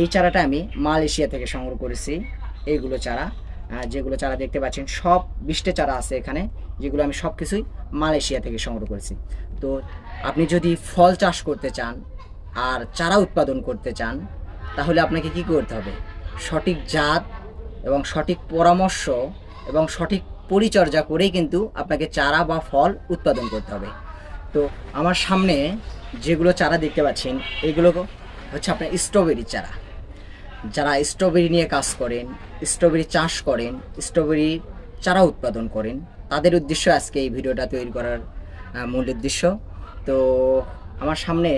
এই চারাটা আমি মালয়েশিয়া থেকে সংগ্রহ করেছি। এইগুলো চারা যেগুলো চারা দেখতে পাচ্ছেন, সব বিশটে চারা আছে এখানে, যেগুলো আমি সব কিছুই মালয়েশিয়া থেকে সংগ্রহ করেছি। তো আপনি যদি ফল চাষ করতে চান আর চারা উৎপাদন করতে চান, তাহলে আপনাকে কি করতে হবে? সঠিক জাত এবং সঠিক পরামর্শ এবং সঠিক পরিচর্যা করেই কিন্তু আপনাকে চারা বা ফল উৎপাদন করতে হবে। তো আমার সামনে যেগুলো চারা দেখতে পাচ্ছেন, এগুলো হচ্ছে আপনার স্ট্রবেরি চারা। যারা স্ট্রবেরি নিয়ে কাজ করেন স্ট্রবেরি চাষ করেন স্ট্রবেরি চারা উৎপাদন করেন, তাদের উদ্দেশ্য আজকে এই ভিডিওটা তৈরি করার মূল উদ্দেশ্য। তো আমার সামনে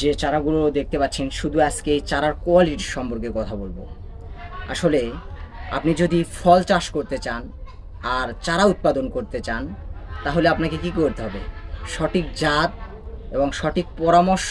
যে চারাগুলো দেখতে পাচ্ছেন, শুধু আজকে এই চারার কোয়ালিটি সম্পর্কে কথা বলব। আসলে আপনি যদি ফল চাষ করতে চান আর চারা উৎপাদন করতে চান, তাহলে আপনাকে কি করতে হবে? সঠিক জাত এবং সঠিক পরামর্শ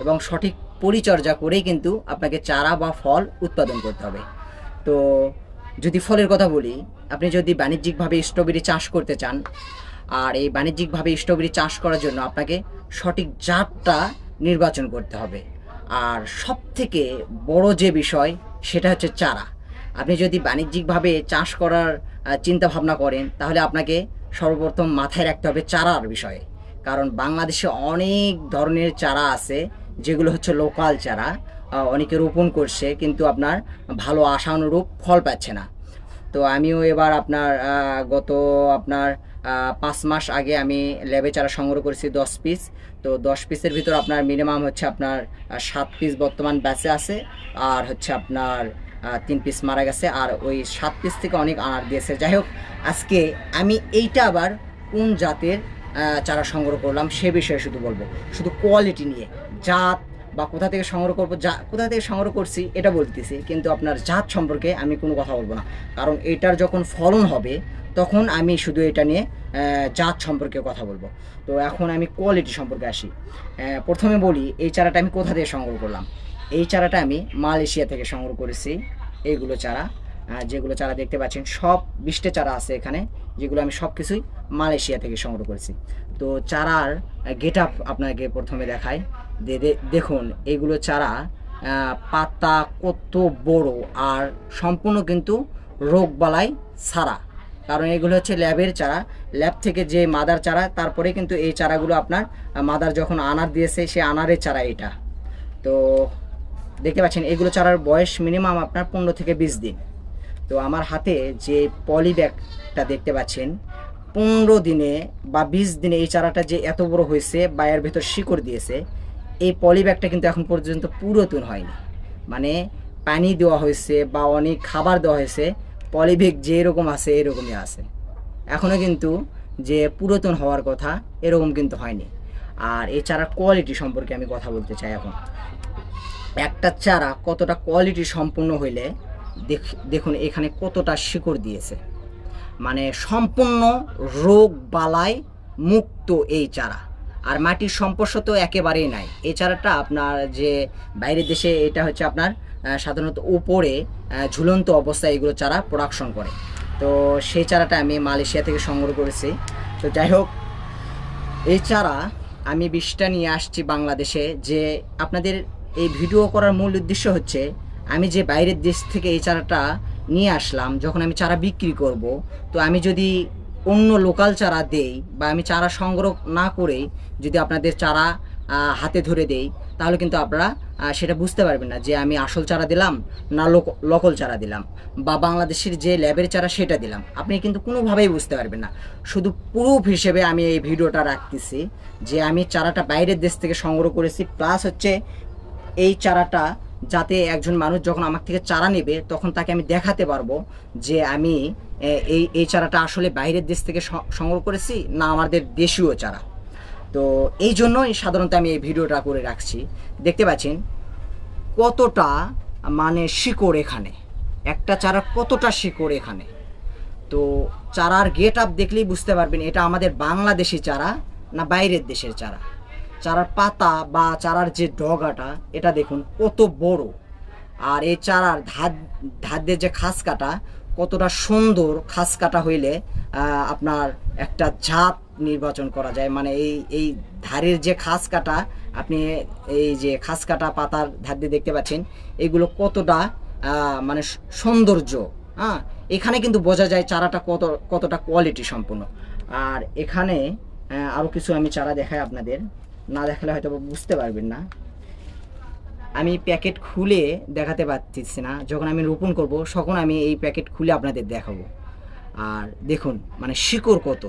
এবং সঠিক পরিচর্যা করেই কিন্তু আপনাকে চারা বা ফল উৎপাদন করতে হবে। তো যদি ফলের কথা বলি, আপনি যদি বাণিজ্যিকভাবে স্ট্রবেরি চাষ করতে চান, আর এই বাণিজ্যিকভাবে স্ট্রবেরি চাষ করার জন্য আপনাকে সঠিক জাতটা নির্বাচন করতে হবে। আর সব থেকে বড় যে বিষয়, সেটা হচ্ছে চারা। আপনি যদি বাণিজ্যিকভাবে চাষ করার চিন্তা ভাবনা করেন, তাহলে আপনাকে সর্বপ্রথম মাথায় রাখতে হবে চারার বিষয়ে। কারণ বাংলাদেশে অনেক ধরনের চারা আছে যেগুলো হচ্ছে লোকাল চারা অনেকে রোপণ করছে, কিন্তু আপনার ভালো আশানুরূপ ফল পাচ্ছে না। তো আমিও এবার আপনার গত আপনার পাঁচ মাস আগে আমি ল্যাবে চারা সংগ্রহ করেছি দশ পিস তো দশ পিসের ভিতর আপনার মিনিমাম হচ্ছে আপনার সাত পিস বর্তমান ব্যাচে আছে, আর হচ্ছে আপনার তিন পিস মারা গেছে, আর ওই সাত পিস থেকে অনেক আনার দিয়েছে। যাই হোক, আজকে আমি এইটা আবার কোন জাতের চারা সংগ্রহ করলাম, সে বিষয়ে শুধু বলব। শুধু কোয়ালিটি নিয়ে, জাত বা কোথা থেকে সংগ্রহ করব, যা, কোথা থেকে সংগ্রহ করছি, এটা বলতেছি, কিন্তু আপনার জাত সম্পর্কে আমি কোনো কথা বলব না। কারণ এটার যখন ফলন হবে, তখন আমি শুধু এটা নিয়ে জাত সম্পর্কে কথা বলব। তো এখন আমি কোয়ালিটি সম্পর্কে আসি। প্রথমে বলি, এই চারাটা আমি কোথা থেকে সংগ্রহ করলাম? এই চারাটা আমি মালয়েশিয়া থেকে সংগ্রহ করেছি, এইগুলো চারা। যেগুলো চারা দেখতে পাচ্ছেন, সব বিশটে চারা আছে এখানে, যেগুলো আমি সব কিছুই মালয়েশিয়া থেকে সংগ্রহ করেছি। তো চারার গেট আপ আপনাকে প্রথমে দেখাই। দেখুন, এগুলো চারা পাতা কত বড় আর সম্পূর্ণ কিন্তু রোগবালাই ছাড়া কারণ এগুলো হচ্ছে ল্যাবের চারা। ল্যাব থেকে যে মাদার চারা, তারপরে কিন্তু এই চারাগুলো আপনার মাদার যখন আনার দিয়েছে, সে আনারের চারা এটা। তো দেখতে পাচ্ছেন, এগুলো চারার বয়স মিনিমাম আপনার পনেরো থেকে বিশ দিন। তো আমার হাতে যে পলি ব্যাগটা দেখতে পাচ্ছেন, পনেরো দিনে বা বিশ দিনে এই চারাটা যে এত বড় হয়েছে বা ভেতর শিকড় দিয়েছে, এই পলি ব্যাগটা কিন্তু এখন পর্যন্ত পুরাতন হয়নি। মানে পানি দেওয়া হয়েছে বা অনেক খাবার দেওয়া হয়েছে, পলি ব্যাগ যেরকম আছে এরকমই আছে। এখনও কিন্তু যে পুরাতন হওয়ার কথা এরকম কিন্তু হয়নি। আর এই চারার কোয়ালিটি সম্পর্কে আমি কথা বলতে চাই এখন। একটা চারা কতটা কোয়ালিটি সম্পূর্ণ হইলে দেখুন, এখানে কতটা শিকড় দিয়েছে। মানে সম্পূর্ণ রোগ বালাই মুক্ত এই চারা। আর মাটির সম্পর্শ তো একেবারেই নাই। এই চারাটা আপনার যে বাইরের দেশে এটা হচ্ছে আপনার সাধারণত উপরে ঝুলন্ত অবস্থায় এগুলো চারা প্রোডাকশন করে। তো সেই চারাটা আমি মালয়েশিয়া থেকে সংগ্রহ করেছি। তো যাই হোক, এই চারা আমি বিষটা নিয়ে আসছি বাংলাদেশে। যে আপনাদের এই ভিডিও করার মূল উদ্দেশ্য হচ্ছে আমি যে বাইরের দেশ থেকে এই চারাটা নিয়ে আসলাম, যখন আমি চারা বিক্রি করব, তো আমি যদি অন্য লোকাল চারা দেই বা আমি চারা সংগ্রহ না করেই যদি আপনাদের চারা হাতে ধরে দেই, তাহলে কিন্তু আপনারা সেটা বুঝতে পারবেন না যে আমি আসল চারা দিলাম না লোক লোকাল চারা দিলাম বা বাংলাদেশের যে ল্যাবের চারা সেটা দিলাম। আপনি কিন্তু কোনোভাবেই বুঝতে পারবেন না। শুধু প্রুফ হিসেবে আমি এই ভিডিওটা রাখতেছি যে আমি চারাটা বাইরের দেশ থেকে সংগ্রহ করেছি প্লাস হচ্ছে এই চারাটা যাতে একজন মানুষ যখন আমার থেকে চারা নেবে, তখন তাকে আমি দেখাতে পারব যে আমি এই এই চারাটা আসলে বাইরের দেশ থেকে সংগ্রহ করেছি না আমাদের দেশীয় চারা। তো এই জন্যই সাধারণত আমি এই ভিডিওটা করে রাখছি। দেখতে পাচ্ছেন কতটা মানে শিকড় এখানে। একটা চারা কতটা শিকড় এখানে। তো চারার গেট আপ দেখলেই বুঝতে পারবেন এটা আমাদের বাংলাদেশি চারা না বাইরের দেশের চারা। চারার পাতা বা চারার যে ডগাটা, এটা দেখুন কত বড়। আর এই চারার ধার ধার যে খাস কাটা, কতটা সুন্দর খাস কাটা হইলে আপনার একটা জাত নির্বাচন করা যায়। মানে এই এই ধারের যে খাস কাটা, আপনি এই যে খাস কাটা পাতার ধার দিয়ে দেখতে পাচ্ছেন, এগুলো কতটা মানে সৌন্দর্য হ্যাঁ? এখানে কিন্তু বোঝা যায় চারাটা কত, কতটা কোয়ালিটি সম্পূর্ণ আর এখানে আরও কিছু আমি চারা দেখাই আপনাদের। না দেখালে হয়তো বুঝতে পারবেন না। আমি প্যাকেট খুলে দেখাতে পারতেছি না। যখন আমি রোপণ করব, তখন আমি এই প্যাকেট খুলে আপনাদের দেখাবো। আর দেখুন মানে শিকড় কত।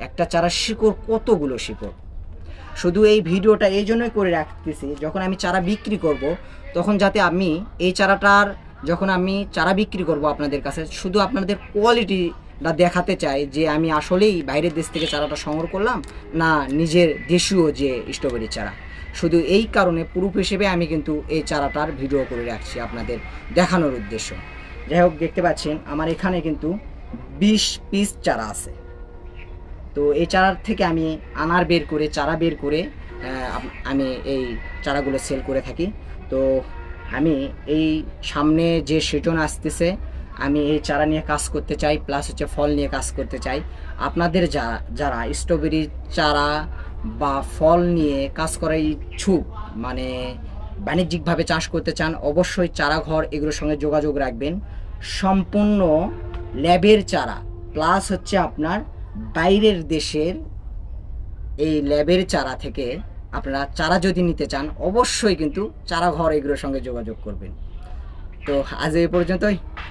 একটা চারা শিকড় কতগুলো শিকড়? শুধু এই ভিডিওটা এই জন্যই করে রাখতেছি, যখন আমি চারা বিক্রি করব, তখন যাতে আমি এই চারাটার, যখন আমি চারা বিক্রি করব আপনাদের কাছে, শুধু আপনাদের কোয়ালিটিটা দেখাতে চাই যে আমি আসলেই বাইরের দেশ থেকে চারাটা সংগ্রহ করলাম, না নিজের দেশীয় যে স্ট্রবেরি চারা। শুধু এই কারণে প্রুফ হিসেবে আমি কিন্তু এই চারাটার ভিডিও করে রাখছি আপনাদের দেখানোর উদ্দেশ্য। যাই হোক, দেখতে পাচ্ছেন, আমার এখানে কিন্তু বিশ পিস চারা আছে। তো এই চারার থেকে আমি আনার বের করে, চারা বের করে আমি এই চারাগুলো সেল করে থাকি। তো আমি এই সামনে যে সিজন আসতেছে আমি এই চারা নিয়ে কাজ করতে চাই প্লাস হচ্ছে ফল নিয়ে কাজ করতে চাই। আপনাদের যারা যারা স্ট্রবেরি চারা বা ফল নিয়ে কাজ করার ইচ্ছুক মানে বাণিজ্যিকভাবে চাষ করতে চান, অবশ্যই চারা ঘর এগুলোর সঙ্গে যোগাযোগ রাখবেন। সম্পূর্ণ ল্যাবের চারা প্লাস হচ্ছে আপনার বাইরের দেশের এই ল্যাবের চারা থেকে আপনারা চারা যদি নিতে চান, অবশ্যই কিন্তু চারা ঘর এগুলোর সঙ্গে যোগাযোগ করবেন। তো আজ এই পর্যন্তই।